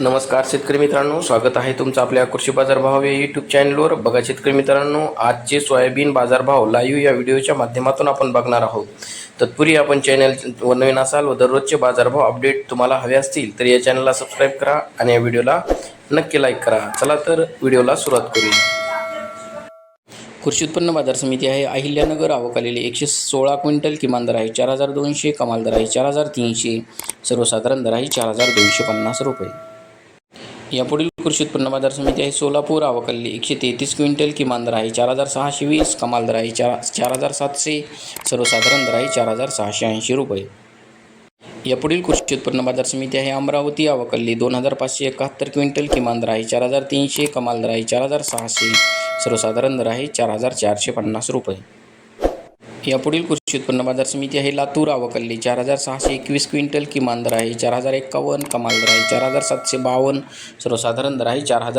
नमस्कार शेतकरी मित्रांनो स्वागत आहे तुमचं आपल्या कृषी बाजारभाव या यूट्यूब चॅनलवर बघा शेतकरी मित्रांनो आजचे सोयाबीन बाजारभाव लाईव्ह या व्हिडिओच्या माध्यमातून आपण बघणार आहोत. तत्पूर्वी आपण चॅनल व नवीन असाल व दररोजचे बाजारभाव अपडेट तुम्हाला हवे असतील तर या चॅनलला सबस्क्राईब करा आणि या व्हिडिओला नक्की लाईक करा. चला तर व्हिडिओला सुरुवात करूया. कृषी उत्पन्न बाजार समिती आहे. अहिल्यानगर आवक आलेली एकशे सोळा क्विंटल किमान दर आहे. चार हजार दोनशे कमाल दर आहे. चार हजार तीनशे सर्वसाधारण दर आहे. चार हजार दोनशे पन्नास रुपये. यापुढील कृषी उत्पन्न बाजार समिती आहे सोलापूर आवकल्ली एकशे तेहतीस क्विंटल किमान दर आहे चार हजार सहाशे वीस कमाल दर आहे चार चार हजार सातशे सर्वसाधारण दर आहे चार हजार सहाशे ऐंशी रुपये. यापुढील कृषी उत्पन्न बाजार समिती आहे अमरावती आवकल्ली दोन हजार पाचशे एकाहत्तर क्विंटल किमान दर आहे चार हजार तीनशे कमाल दर आहे चार हजार सहाशे सर्वसाधारण दर आहे चार हजार चारशे पन्नास रुपये. यापुढील कृषी उत्पन्न बाजार समिती आहे लातूर आवकल्ली. चार हजार सहाशे एकवीस क्विंटल किमान दर आहे. चार हजार एक्कावन्न कमाल दर आहे. चार हजार सातशे बावन्न सर्वसाधारण दर आहे. चार हजार